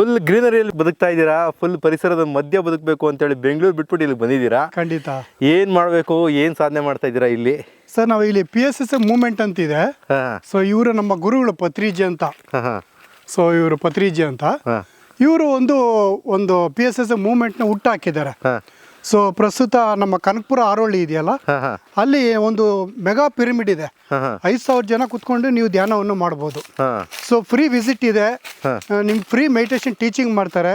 Full ಗ್ರೀನರಿಯಲ್ಲಿ ಬದುಕ್ತಾ ಇದ್ದೀರಾ? Full ಪರಿಸರದ ಮಧ್ಯ ಬದುಕಬೇಕು ಅಂತೇಳಿ ಬೆಂಗಳೂರು ಬಿಟ್ಬಿಟ್ಟು ಇಲ್ಲಿ ಬಂದಿದ್ದೀರಾ? ಖಂಡಿತ. ಏನು ಮಾಡಬೇಕು? ಏನು ಸಾಧನೆ ಮಾಡ್ತಾ ಇದ್ದೀರಾ ಇಲ್ಲಿ? ಸರ್ ನಾವು ಇಲ್ಲಿ ಪಿ ಎಸ್ ಎಸ್ ಮೂವ್ಮೆಂಟ್ ಅಂತಿದೆ. ಸೊ ಇವರು ನಮ್ಮ ಗುರುಗಳು ಪತ್ರಿಜಿ ಅಂತ. ಸೊ ಇವರು ಪತ್ರಿಜಿ ಅಂತ. ಇವರು ಒಂದು ಒಂದು ಪಿ ಎಸ್ ಎಸ್ ಮೂಮೆಂಟ್ನ ಹುಟ್ಟಾಕಿದ್ದಾರೆ. ಸೊ ಪ್ರಸ್ತುತ ನಮ್ಮ ಕನಕಪುರ ಆರೋಳಿ ಇದೆಯಲ್ಲ? ಅಲ್ಲಿ ಒಂದು ಮೆಗಾ ಪಿರಮಿಡ್ ಇದೆ. ಐದು ಸಾವಿರ ಜನ ಕುತ್ಕೊಂಡು ನೀವು ಧ್ಯಾನವನ್ನು ಮಾಡಬಹುದು ಸೊ ಫ್ರೀ ವಿಸಿಟ್ ಇದೆ. ನಿಮ್ಗೆ ಫ್ರೀ ಮೆಡಿಟೇಷನ್ ಟೀಚಿಂಗ್ ಮಾಡ್ತಾರೆ.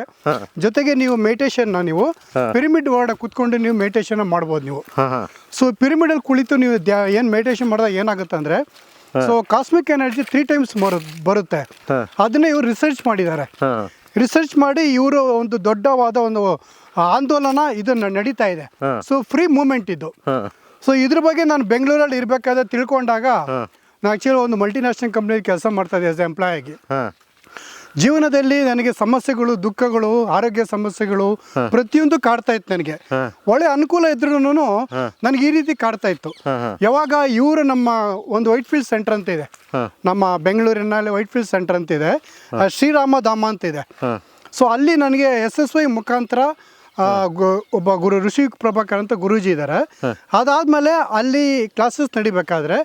ಜೊತೆಗೆ ನೀವು ಮೆಡಿಟೇಷನ್ ನೀವು ಪಿರಮಿಡ್ ಒಳಗಡೆ ಕುತ್ಕೊಂಡು ನೀವು ಮೆಡಿಟೇಷನ್ ಮಾಡ್ಬೋದು ನೀವು. ಸೊ ಪಿರಮಿಡ್ ಅಲ್ಲಿ ಕುಳಿತು ನೀವು ಏನ್ ಮೆಡಿಟೇಷನ್ ಮಾಡಿದಾಗ ಏನಾಗುತ್ತೆ ಅಂದರೆ so cosmic energy three times ಬರು ಬರುತ್ತೆ. ಅದನ್ನ ಇವ್ರು ರಿಸರ್ಚ್ ಮಾಡಿದ್ದಾರೆ. ರಿಸರ್ಚ್ ಮಾಡಿ ಇವರು ಒಂದು ದೊಡ್ಡವಾದ ಒಂದು ಆಂದೋಲನ ಇದನ್ನ ನಡೀತಾ ಇದೆ. ಸೊ ಫ್ರೀ ಮೂಮೆಂಟ್ ಇದು. ಸೊ ಇದ್ರ ಬಗ್ಗೆ ನಾನು ಬೆಂಗಳೂರಲ್ಲಿ ಇರಬೇಕಾದ್ರೆ ತಿಳ್ಕೊಂಡಾಗ ನಾನು ಆ್ಯಕ್ಚುಲಿ ಒಂದು ಮಲ್ಟಿನ್ಯಾಷನಲ್ ಕಂಪ್ನಿಯಲ್ಲಿ ಕೆಲಸ ಮಾಡ್ತಾ ಇದ್ದೆ ಆಸ್ ಎಂಪ್ಲಾಯ್ ಆಗಿ. ಜೀವನದಲ್ಲಿ ನನಗೆ ಸಮಸ್ಯೆಗಳು ದುಃಖಗಳು ಆರೋಗ್ಯ ಸಮಸ್ಯೆಗಳು ಪ್ರತಿಯೊಂದು ಕಾಡ್ತಾ ಇತ್ತು ನನಗೆ. ಒಳ್ಳೆ ಅನುಕೂಲ ಇದ್ರೂ ನನಗೆ ಈ ರೀತಿ ಕಾಡ್ತಾ ಇತ್ತು. ಯಾವಾಗ ಇವರು ನಮ್ಮ ಒಂದು ವೈಟ್ ಫೀಲ್ಡ್ ಸೆಂಟರ್ ಅಂತ ಇದೆ. ನಮ್ಮ ಬೆಂಗಳೂರಿನಲ್ಲಿ ವೈಟ್ ಫೀಲ್ಡ್ ಸೆಂಟರ್ ಅಂತ ಇದೆ. ಶ್ರೀರಾಮ ಧಾಮ ಅಂತ ಇದೆ. ಸೊ ಅಲ್ಲಿ ನನಗೆ ಎಸ್ ಎಸ್ ವೈ ಮುಖಾಂತರ ಗು- ಒಬ್ಬ ಗುರು ಋಷಿ ಪ್ರಭಾಕರ್ ಅಂತ ಗುರೂಜಿ ಇದ್ದಾರೆ ಅದಾದ್ಮೇಲೆ ಅಲ್ಲಿ ಕ್ಲಾಸಸ್ ನಡಿಬೇಕಾದ್ರೆ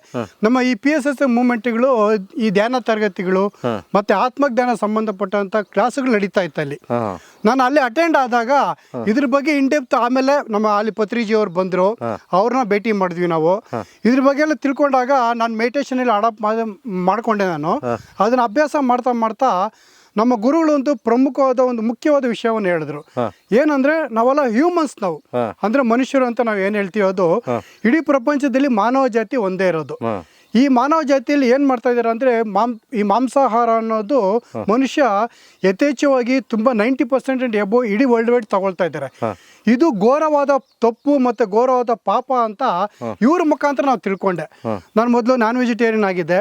ನಮ್ಮ ಈ ಪಿ ಎಸ್ ಎಸ್ ಮೂಮೆಂಟ್ಗಳು ಈ ಧ್ಯಾನ ತರಗತಿಗಳು ಮತ್ತೆ ಆತ್ಮಜ್ಞಾನ ಸಂಬಂಧಪಟ್ಟಂತ ಕ್ಲಾಸ್ಗಳು ನಡೀತಾ ಇತ್ತು ಅಲ್ಲಿ. ಹಾಂ. ನಾನು ಅಲ್ಲಿ ಅಟೆಂಡ್ ಆದಾಗ ಇದ್ರ ಬಗ್ಗೆ ಇಂಡೆಪ್ತ್ ಆಮೇಲೆ ನಮ್ಮ ಅಲ್ಲಿ ಪತ್ರಿಜಿ ಅವ್ರು ಬಂದರು. ಅವ್ರನ್ನ ಭೇಟಿ ಮಾಡಿದ್ವಿ ನಾವು. ಇದ್ರ ಬಗ್ಗೆ ಎಲ್ಲ ತಿಳ್ಕೊಂಡಾಗ ನಾನು ಮೆಡಿಟೇಷನ್ ಅಡಾಪ್ಟ್ ಮಾಡ್ಕೊಂಡೆ ನಾನು. ಅದನ್ನ ಅಭ್ಯಾಸ ಮಾಡ್ತಾ ಮಾಡ್ತಾ ನಮ್ಮ ಗುರುಗಳು ಒಂದು ಪ್ರಮುಖವಾದ ಒಂದು ಮುಖ್ಯವಾದ ವಿಷಯವನ್ನು ಹೇಳಿದ್ರು. ಏನಂದ್ರೆ ನಾವೆಲ್ಲ ಹ್ಯೂಮನ್ಸ್ ನಾವು. ಅಂದ್ರೆ ಮನುಷ್ಯರು ಅಂತ ನಾವು ಏನು ಹೇಳ್ತೀವಿ ಅದು ಇಡೀ ಪ್ರಪಂಚದಲ್ಲಿ ಮಾನವ ಜಾತಿ ಒಂದೇ ಇರೋದು. ಈ ಮಾನವ ಜಾತಿಯಲ್ಲಿ ಏನು ಮಾಡ್ತಾ ಇದ್ದಾರೆ ಅಂದರೆ ಮಾಂ ಈ ಮಾಂಸಾಹಾರ ಅನ್ನೋದು ಮನುಷ್ಯ ಯಥೇಚ್ಛವಾಗಿ ತುಂಬ ನೈಂಟಿ ಪರ್ಸೆಂಟ್ ಎಬೋ ಇಡೀ ವರ್ಲ್ಡ್ ವೈಡ್ ತಗೊಳ್ತಾ ಇದ್ದಾರೆ ಇದು ಘೋರವಾದ ತಪ್ಪು ಮತ್ತು ಘೋರವಾದ ಪಾಪ ಅಂತ ಇವ್ರ ಮುಖಾಂತರ ನಾವು ತಿಳ್ಕೊಂಡೆ. ನಾನು ಮೊದಲು ನಾನ್ ವೆಜಿಟೇರಿಯನ್ ಆಗಿದ್ದೆ.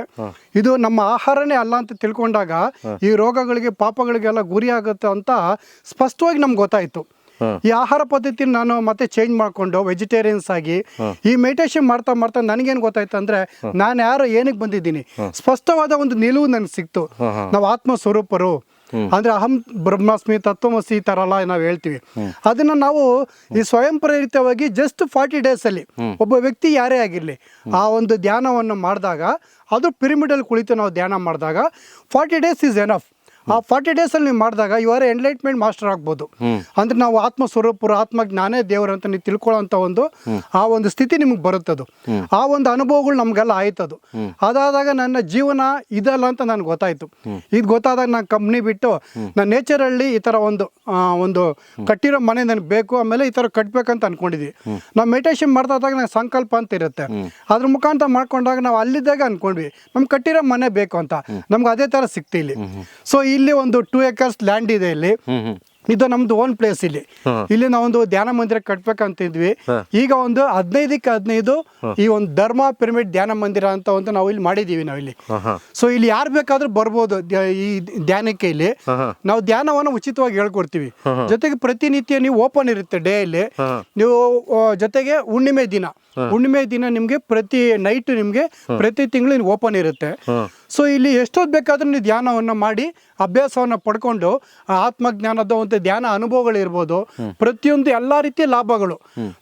ಇದು ನಮ್ಮ ಆಹಾರನೇ ಅಲ್ಲ ಅಂತ ತಿಳ್ಕೊಂಡಾಗ ಈ ರೋಗಗಳಿಗೆ ಪಾಪಗಳಿಗೆಲ್ಲ ಗುರಿ ಆಗುತ್ತೆ ಅಂತ ಸ್ಪಷ್ಟವಾಗಿ ನಮ್ಗೆ ಗೊತ್ತಾಯಿತು. ಈ ಆಹಾರ ಪದ್ಧತಿ ನಾನು ಮತ್ತೆ ಚೇಂಜ್ ಮಾಡ್ಕೊಂಡು ವೆಜಿಟೇರಿಯನ್ಸ್ ಆಗಿ ಈ ಮೆಡಿಟೇಷನ್ ಮಾಡ್ತಾ ಮಾಡ್ತಾ ನನಗೇನು ಗೊತ್ತಾಯ್ತು ಅಂದ್ರೆ ನಾನು ಯಾರು ಏನಕ್ಕೆ ಬಂದಿದ್ದೀನಿ? ಸ್ಪಷ್ಟವಾದ ಒಂದು ನಿಲುವು ನನಗೆ ಸಿಕ್ತು. ನಾವು ಆತ್ಮ ಸ್ವರೂಪರು ಅಂದ್ರೆ ಅಹಂ ಬ್ರಹ್ಮಾಸ್ಮಿ ತತ್ವಮಸಿ ಈ ಥರ ಎಲ್ಲ ನಾವು ಹೇಳ್ತೀವಿ. ಅದನ್ನ ನಾವು ಈ ಸ್ವಯಂ ಪ್ರೇರಿತವಾಗಿ ಜಸ್ಟ್ ಫಾರ್ಟಿ ಡೇಸ್ ಅಲ್ಲಿ ಒಬ್ಬ ವ್ಯಕ್ತಿ ಯಾರೇ ಆಗಿರಲಿ ಆ ಒಂದು ಧ್ಯಾನವನ್ನು ಮಾಡಿದಾಗ ಅದು ಪಿರಮಿಡಲ್ಲಿ ಕುಳಿತು ನಾವು ಧ್ಯಾನ ಮಾಡಿದಾಗ ಫಾರ್ಟಿ ಡೇಸ್ ಇಸ್ ಎನಫ್ ಆ ಫಾರ್ಟಿ ಡೇಸಲ್ಲಿ ನೀವು ಮಾಡಿದಾಗ ಯು ಆರ್ ಎನ್ಲೈಟ್ಮೆಂಟ್ ಮಾಸ್ಟರ್ ಆಗ್ಬೋದು. ಅಂದ್ರೆ ನಾವು ಆತ್ಮ ಸ್ವರೂಪರು ಆತ್ಮ ಜ್ಞಾನೇ ದೇವರು ಅಂತ ನೀವು ತಿಳ್ಕೊಳ್ಳೋಂಥ ಒಂದು ಆ ಒಂದು ಸ್ಥಿತಿ ನಿಮ್ಗೆ ಬರುತ್ತದು. ಆ ಒಂದು ಅನುಭವಗಳು ನಮಗೆಲ್ಲ ಆಯ್ತದು. ಅದಾದಾಗ ನನ್ನ ಜೀವನ ಇದಲ್ಲ ಅಂತ ನನಗೆ ಗೊತ್ತಾಯ್ತು. ಇದು ಗೊತ್ತಾದಾಗ ನಾನು ಕಂಪ್ನಿ ಬಿಟ್ಟು ನಾನು ನೇಚರಲ್ಲಿ ಈ ಥರ ಒಂದು ಒಂದು ಕಟ್ಟಿರೋ ಮನೆ ನನಗೆ ಬೇಕು ಆಮೇಲೆ ಈ ಥರ ಕಟ್ಬೇಕಂತ ಅನ್ಕೊಂಡಿದ್ವಿ. ನಾವು ಮೆಡಿಟೇಷನ್ ಮಾಡ್ತಾ ಇದ್ದಾಗ ನಂಗೆ ಸಂಕಲ್ಪ ಅಂತ ಇರುತ್ತೆ. ಅದ್ರ ಮುಖಾಂತರ ಮಾಡ್ಕೊಂಡಾಗ ನಾವು ಅಲ್ಲಿದ್ದಾಗ ಅನ್ಕೊಂಡ್ವಿ ನಮ್ಗೆ ಕಟ್ಟಿರೋ ಮನೆ ಬೇಕು ಅಂತ. ನಮ್ಗೆ ಅದೇ ಥರ ಸಿಕ್ತಿ ಇಲ್ಲಿ ಸೊ ಇಲ್ಲಿ ಒಂದು ಟೂ ಏಕರ್ಸ್ ಲ್ಯಾಂಡ್ ಇದೆ ಇಲ್ಲಿ. ಇದು ನಮ್ದು ಓನ್ ಪ್ಲೇಸ್ ಇಲ್ಲಿ. ಇಲ್ಲಿ ನಾವೊಂದು ಧ್ಯಾನ ಮಂದಿರ ಕಟ್ಬೇಕಂತಿದ್ವಿ. ಈಗ ಒಂದು ಹದಿನೈದಕ್ಕೆ ಹದಿನೈದು ಈ ಒಂದು ಧರ್ಮ ಪಿರಮಿಡ್ ಧ್ಯಾನ ಮಂದಿರ ಅಂತ ಒಂದು ನಾವು ಇಲ್ಲಿ ಮಾಡಿದೀವಿ ನಾವು ಇಲ್ಲಿ. ಸೊ ಇಲ್ಲಿ ಯಾರು ಬೇಕಾದ್ರೂ ಬರ್ಬೋದು ಈ ಧ್ಯಾನಕ್ಕೆ ಇಲ್ಲಿ. ನಾವು ಧ್ಯಾನವನ್ನು ಉಚಿತವಾಗಿ ಹೇಳ್ಕೊಡ್ತೀವಿ. ಜೊತೆಗೆ ಪ್ರತಿನಿತ್ಯ ನೀವು ಓಪನ್ ಇರುತ್ತೆ ಡೇ ಇಲ್ಲಿ ನೀವು ಜೊತೆಗೆ ಹುಣ್ಣಿಮೆ ದಿನ. ಹುಣ್ಣಿಮೆ ದಿನ ನಿಮಗೆ ಪ್ರತಿ ನೈಟ್ ನಿಮಗೆ ಪ್ರತಿ ತಿಂಗಳು ಓಪನ್ ಇರುತ್ತೆ. ಸೊ ಇಲ್ಲಿ ಎಷ್ಟೊತ್ತು ಬೇಕಾದ್ರೂ ನೀವು ಧ್ಯಾನವನ್ನು ಮಾಡಿ ಅಭ್ಯಾಸವನ್ನು ಪಡ್ಕೊಂಡು ಆತ್ಮ ಆತ್ಮಜ್ಞಾನದ ಒಂದು ಧ್ಯಾನ ಅನುಭವಗಳು ಇರ್ಬೋದು. ಪ್ರತಿಯೊಂದು ಎಲ್ಲ ರೀತಿಯ ಲಾಭಗಳು.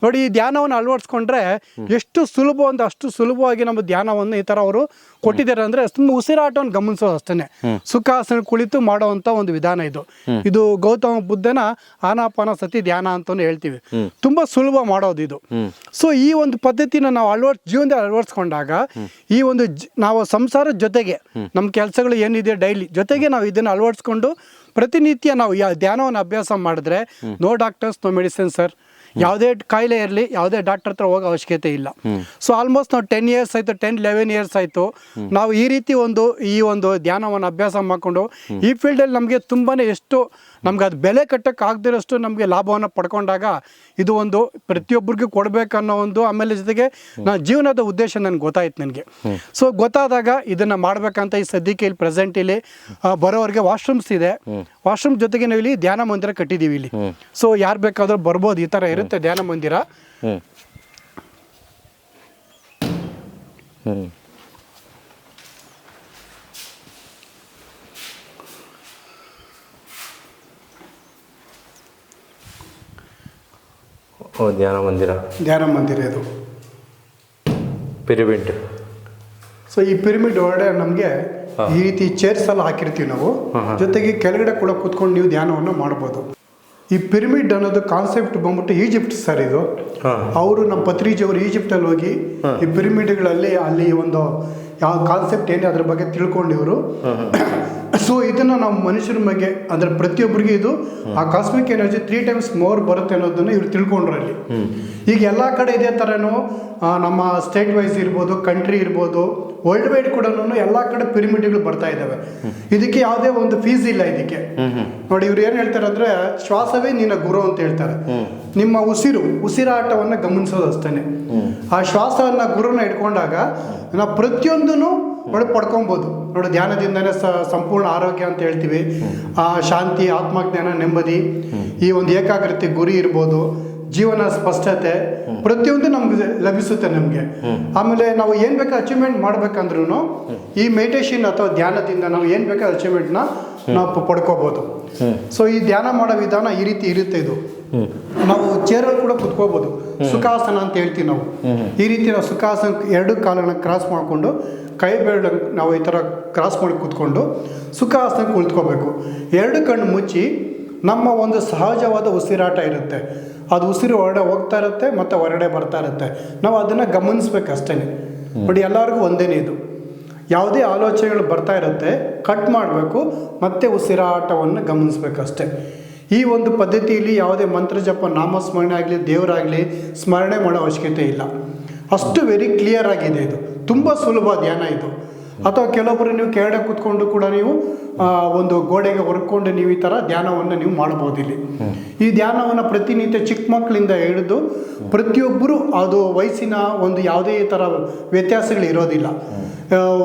ನೋಡಿ ಈ ಧ್ಯಾನವನ್ನು ಅಳವಡಿಸ್ಕೊಂಡ್ರೆ ಎಷ್ಟು ಸುಲಭ ಒಂದು ಅಷ್ಟು ಸುಲಭವಾಗಿ ನಮ್ಮ ಧ್ಯಾನವನ್ನು ಈ ಥರ ಅವರು ಕೊಟ್ಟಿದ್ದಾರೆ ಅಂದ್ರೆ ತುಂಬ ಉಸಿರಾಟವನ್ನು ಗಮನಿಸೋದು ಅಷ್ಟೇ ಸುಖಾಸನ ಕುಳಿತು ಮಾಡುವಂತ ಒಂದು ವಿಧಾನ ಇದು. ಇದು ಗೌತಮ ಬುದ್ಧನ ಆನಾಪಾನ ಸತಿ ಧ್ಯಾನ ಅಂತ ಹೇಳ್ತೀವಿ. ತುಂಬಾ ಸುಲಭ ಮಾಡೋದು ಇದು. ಸೊ ಈ ಒಂದು ಪದ್ಧತಿನ ನಾವು ಅಳವಡ್ ಜೀವನದಲ್ಲಿ ಅಳವಡಿಸ್ಕೊಂಡಾಗ ಈ ಒಂದು ನಾವು ಸಂಸಾರದ ಜೊತೆಗೆ ನಮ್ಮ ಕೆಲಸಗಳು ಏನಿದೆ ಡೈಲಿ ಜೊತೆಗೆ ನಾವು ಇದನ್ನು ಅಳವಡಿಸ್ಕೊಂಡು ಪ್ರತಿನಿತ್ಯ ನಾವು ಧ್ಯಾನವನ್ನು ಅಭ್ಯಾಸ ಮಾಡಿದ್ರೆ no doctors, no medicine sir. ಯಾವುದೇ ಕಾಯಿಲೆ ಇರಲಿ, ಯಾವುದೇ ಡಾಕ್ಟರ್ ಹತ್ರ ಹೋಗೋ ಅವಶ್ಯಕತೆ ಇಲ್ಲ. ಸೊ ಆಲ್ಮೋಸ್ಟ್ ನಾವು ಟೆನ್ ಇಯರ್ಸ್ ಆಯಿತು ಟೆನ್ ಲೆವೆನ್ ಇಯರ್ಸ್ ಆಯಿತು. ನಾವು ಈ ರೀತಿ ಒಂದು, ಈ ಒಂದು ಧ್ಯಾನವನ್ನು ಅಭ್ಯಾಸ ಮಾಡಿಕೊಂಡು ಈ ಫೀಲ್ಡಲ್ಲಿ ನಮಗೆ ತುಂಬಾ ಎಷ್ಟು ನಮ್ಗೆ ಅದು ಬೆಲೆ ಕಟ್ಟಕ್ಕೆ ಆಗದಿರೋಷ್ಟು ನಮಗೆ ಲಾಭವನ್ನು ಪಡ್ಕೊಂಡಾಗ ಇದು ಒಂದು ಪ್ರತಿಯೊಬ್ಬರಿಗೂ ಕೊಡಬೇಕನ್ನೋ ಒಂದು ಆಮೇಲೆ ಜೊತೆಗೆ ನನ್ನ ಜೀವನದ ಉದ್ದೇಶ ನನಗೆ ಗೊತ್ತಾಯ್ತು ನನಗೆ. ಸೊ ಗೊತ್ತಾದಾಗ ಇದನ್ನು ಮಾಡಬೇಕಂತ ಈ ಸದ್ಯಕ್ಕೆ ಇಲ್ಲಿ ಪ್ರೆಸೆಂಟ್ ಇಲ್ಲಿ ಬರೋರಿಗೆ ವಾಶ್ರೂಮ್ಸ್ ಇದೆ. ವಾಶ್ರೂಮ್ ಜೊತೆಗೆ ನಾವು ಇಲ್ಲಿ ಧ್ಯಾನ ಮಂದಿರ ಕಟ್ಟಿದ್ದೀವಿ ಇಲ್ಲಿ. ಸೊ ಯಾರು ಬೇಕಾದರೂ ಬರ್ಬೋದು, ಈ ಥರ ಇರುತ್ತೆ ಧ್ಯಾನ ಮಂದಿರ. ಓ ಧ್ಯಾನ ಮಂದಿರ. ಧ್ಯಾನ ಮಂದಿರ ಇದು. ಪಿರಿಮಿಡ್ ಸೊ ಈ ಪಿರಿಮಿಡ್ ಒಳಗಡೆ ನಮಗೆ ಈ ರೀತಿ ಚೇರ್ಸ್ ಎಲ್ಲ ಹಾಕಿರ್ತೀವಿ ನಾವು. ಜೊತೆಗೆ ಕೆಳಗಡೆ ಕೂಡ ಕೂತ್ಕೊಂಡು ನೀವು ಧ್ಯಾನವನ್ನು ಮಾಡ್ಬೋದು. ಈ ಪಿರಮಿಡ್ ಅನ್ನೋದು ಕಾನ್ಸೆಪ್ಟ್ ಬಂದ್ಬಿಟ್ಟು ಈಜಿಪ್ಟ್ ಸರ್ ಇದು. ಅವರು ನಮ್ಮ ಪತ್ರಿಜಿಯವರು ಈಜಿಪ್ಟಲ್ಲಿ ಹೋಗಿ ಈ ಪಿರಮಿಡ್ಗಳಲ್ಲಿ ಅಲ್ಲಿ ಒಂದು ಯಾವ ಕಾನ್ಸೆಪ್ಟ್ ಏನೇ ಅದ್ರ ಬಗ್ಗೆ ತಿಳ್ಕೊಂಡು ಇವರು. ಸೊ ಇದನ್ನು ನಾವು ಮನುಷ್ಯರ ಬಗ್ಗೆ ಅಂದರೆ ಪ್ರತಿಯೊಬ್ಬರಿಗೆ ಇದು ಆ cosmic energy three times more ಬರುತ್ತೆ ಅನ್ನೋದನ್ನು ಇವ್ರು ತಿಳ್ಕೊಂಡ್ರು ಅಲ್ಲಿ. ಈಗ ಎಲ್ಲ ಕಡೆ ಇದೇ ಥರನೂ ನಮ್ಮ ಸ್ಟೇಟ್ ವೈಸ್ ಇರ್ಬೋದು ಕಂಟ್ರಿ ಇರ್ಬೋದು ವರ್ಲ್ಡ್ ವೈಡ್ ಕೂಡ ಎಲ್ಲ ಕಡೆ ಪಿರಮಿಡ್ಗಳು ಬರ್ತಾ ಇದ್ದಾವೆ ಇದಕ್ಕೆ ಯಾವುದೇ ಒಂದು ಫೀಸ್ ಇಲ್ಲ ಇದಕ್ಕೆ. ನೋಡಿ ಇವ್ರು ಏನು ಹೇಳ್ತಾರೆ ಅಂದರೆ ಶ್ವಾಸವೇ ನಿನ್ನ ಗುರು ಅಂತ ಹೇಳ್ತಾರೆ. ನಿಮ್ಮ ಉಸಿರು ಉಸಿರಾಟವನ್ನು ಗಮನಿಸೋದು ಅಷ್ಟೇ ಆ ಶ್ವಾಸವನ್ನ ಗುರುನ ಇಟ್ಕೊಂಡಾಗ ನಾವು ಪ್ರತಿಯೊಂದೂ ನೋಡಿ ಪಡ್ಕೊಬೋದು ನೋಡಿ ಧ್ಯಾನದಿಂದಲೇ ಸ ಸಂಪೂರ್ಣ ಆರೋಗ್ಯ ಅಂತ ಹೇಳ್ತೀವಿ. ಆ ಶಾಂತಿ ಆತ್ಮಜ್ಞಾನ ನೆಮ್ಮದಿ ಈ ಒಂದು ಏಕಾಗ್ರತೆ ಗುರಿ ಇರ್ಬೋದು. ಜೀವನ ಸ್ಪಷ್ಟತೆ ಪ್ರತಿಯೊಂದು ನಮ್ಗೆ ಲಭಿಸುತ್ತೆ ನಮಗೆ. ಆಮೇಲೆ ನಾವು ಏನು ಬೇಕು ಅಚೀವ್ಮೆಂಟ್ ಮಾಡ್ಬೇಕಂದ್ರೂ ಈ ಮೆಡಿಟೇಷನ್ ಅಥವಾ ಧ್ಯಾನದಿಂದ ನಾವು ಏನು ಬೇಕೋ ಅಚೀವ್ಮೆಂಟ್ನ ನಾವು ಪಡ್ಕೋಬಹುದು ಪಡ್ಕೋಬೋದು ಸೊ ಈ ಧ್ಯಾನ ಮಾಡೋ ವಿಧಾನ ಈ ರೀತಿ ಇರುತ್ತೆ ಇದು. ನಾವು ಚೇರಲ್ಲಿ ಕೂಡ ಕುತ್ಕೋಬೋದು ಸುಖಾಸನ ಅಂತ ಹೇಳ್ತೀವಿ ನಾವು. ಈ ರೀತಿ ನಾವು ಸುಖಾಸನ ಎರಡು ಕಾಲನ್ನ ಕ್ರಾಸ್ ಮಾಡಿಕೊಂಡು ಕೈ ಬೆರಳು ನಾವು ಈ ಥರ ಕ್ರಾಸ್ ಮಾಡಿ ಕೂತ್ಕೊಂಡು ಸುಖಾಸನ ಕುಳಿತುಕೋಬೇಕು. ಎರಡು ಕಣ್ಣು ಮುಚ್ಚಿ ನಮ್ಮ ಒಂದು ಸಹಜವಾದ ಉಸಿರಾಟ ಇರುತ್ತೆ. ಅದು ಉಸಿರು ಹೊರಡೆ ಹೋಗ್ತಾ ಇರುತ್ತೆ ಮತ್ತು ಹೊರಗಡೆ ಬರ್ತಾ ಇರುತ್ತೆ. ನಾವು ಅದನ್ನು ಗಮನಿಸ್ಬೇಕು ಅಷ್ಟೇ. ಬಟ್ ಎಲ್ಲರಿಗೂ ಒಂದೇನೇ ಇದು. ಯಾವುದೇ ಆಲೋಚನೆಗಳು ಬರ್ತಾ ಇರುತ್ತೆ ಕಟ್ ಮಾಡಬೇಕು ಮತ್ತೆ ಉಸಿರಾಟವನ್ನು ಗಮನಿಸ್ಬೇಕಷ್ಟೇ ಈ ಒಂದು ಪದ್ಧತಿಯಲ್ಲಿ ಯಾವುದೇ ಮಂತ್ರ ಜಪ ನಾಮ ಸ್ಮರಣೆ ಆಗಲಿ, ದೇವರಾಗಲಿ ಸ್ಮರಣೆ ಮಾಡೋ ಅವಶ್ಯಕತೆ ಇಲ್ಲ. ಅಷ್ಟು ವೆರಿ ಕ್ಲಿಯರ್ ಆಗಿದೆ ಇದು. ತುಂಬ ಸುಲಭ ಧ್ಯಾನ ಇದು. ಅಥವಾ ಕೆಲವೊಬ್ಬರು ನೀವು ಕೆಳಗಡೆ ಕೂತ್ಕೊಂಡು ಕೂಡ ನೀವು ಒಂದು ಗೋಡೆಗೆ ಹೊರ್ಕೊಂಡು ನೀವು ಈ ಥರ ಧ್ಯಾನವನ್ನು ನೀವು ಮಾಡ್ಬೋದು ಇಲ್ಲಿ. ಈ ಧ್ಯಾನವನ್ನು ಪ್ರತಿನಿತ್ಯ ಚಿಕ್ಕ ಮಕ್ಕಳಿಂದ ಹಿಡಿದು ಪ್ರತಿಯೊಬ್ಬರು ಅದು ವಯಸ್ಸಿನ ಒಂದು ಯಾವುದೇ ಥರ ವ್ಯತ್ಯಾಸಗಳು ಇರೋದಿಲ್ಲ.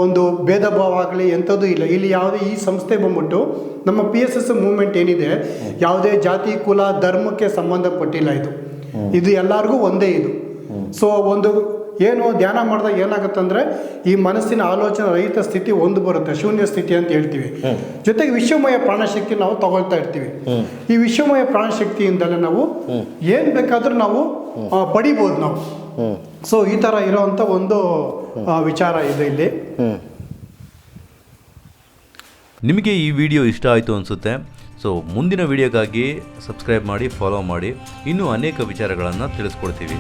ಒಂದು ಭೇದ ಭಾವ ಆಗಲಿ ಎಂಥದ್ದು ಇಲ್ಲ. ಇಲ್ಲಿ ಯಾವುದೇ ಈ ಸಂಸ್ಥೆ ಬಂದ್ಬಿಟ್ಟು ನಮ್ಮ ಪಿ ಎಸ್ ಎಸ್ ಮೂವ್ಮೆಂಟ್ ಏನಿದೆ, ಯಾವುದೇ ಜಾತಿ, ಕುಲ, ಧರ್ಮಕ್ಕೆ ಸಂಬಂಧಪಟ್ಟಿಲ್ಲ ಇದು. ಇದು ಎಲ್ಲರಿಗೂ ಒಂದೇ ಇದು. ಸೊ ಒಂದು ಏನು ಧ್ಯಾನ ಮಾಡಿದಾಗ ಏನಾಗುತ್ತಂದ್ರೆ ಈ ಮನಸ್ಸಿನ ಆಲೋಚನೆ ರಹಿತ ಸ್ಥಿತಿ ಒಂದು ಬರುತ್ತೆ ಶೂನ್ಯ ಸ್ಥಿತಿ ಅಂತ ಹೇಳ್ತೀವಿ. ಜೊತೆಗೆ ವಿಶ್ವಮಯ ಪ್ರಾಣಶಕ್ತಿ ನಾವು ತಗೊಳ್ತಾ ಇರ್ತೀವಿ. ಈ ವಿಶ್ವಮಯ ಪ್ರಾಣಶಕ್ತಿಯಿಂದಲೇ ನಾವು ಏನು ಬೇಕಾದರೂ ನಾವು ಪಡಿಬೋದು ನಾವು. ಸೊ ಈ ಥರ ಇರೋವಂಥ ಒಂದು ವಿಚಾರ ಇದೆ ಇಲ್ಲಿ. ನಿಮಗೆ ಈ ವಿಡಿಯೋ ಇಷ್ಟ ಆಯಿತು ಅನಿಸುತ್ತೆ. ಸೊ ಮುಂದಿನ ವಿಡಿಯೋಗಾಗಿ ಸಬ್ಸ್ಕ್ರೈಬ್ ಮಾಡಿ ಫಾಲೋ ಮಾಡಿ. ಇನ್ನೂ ಅನೇಕ ವಿಚಾರಗಳನ್ನು ತಿಳಿಸ್ಕೊಡ್ತೀವಿ.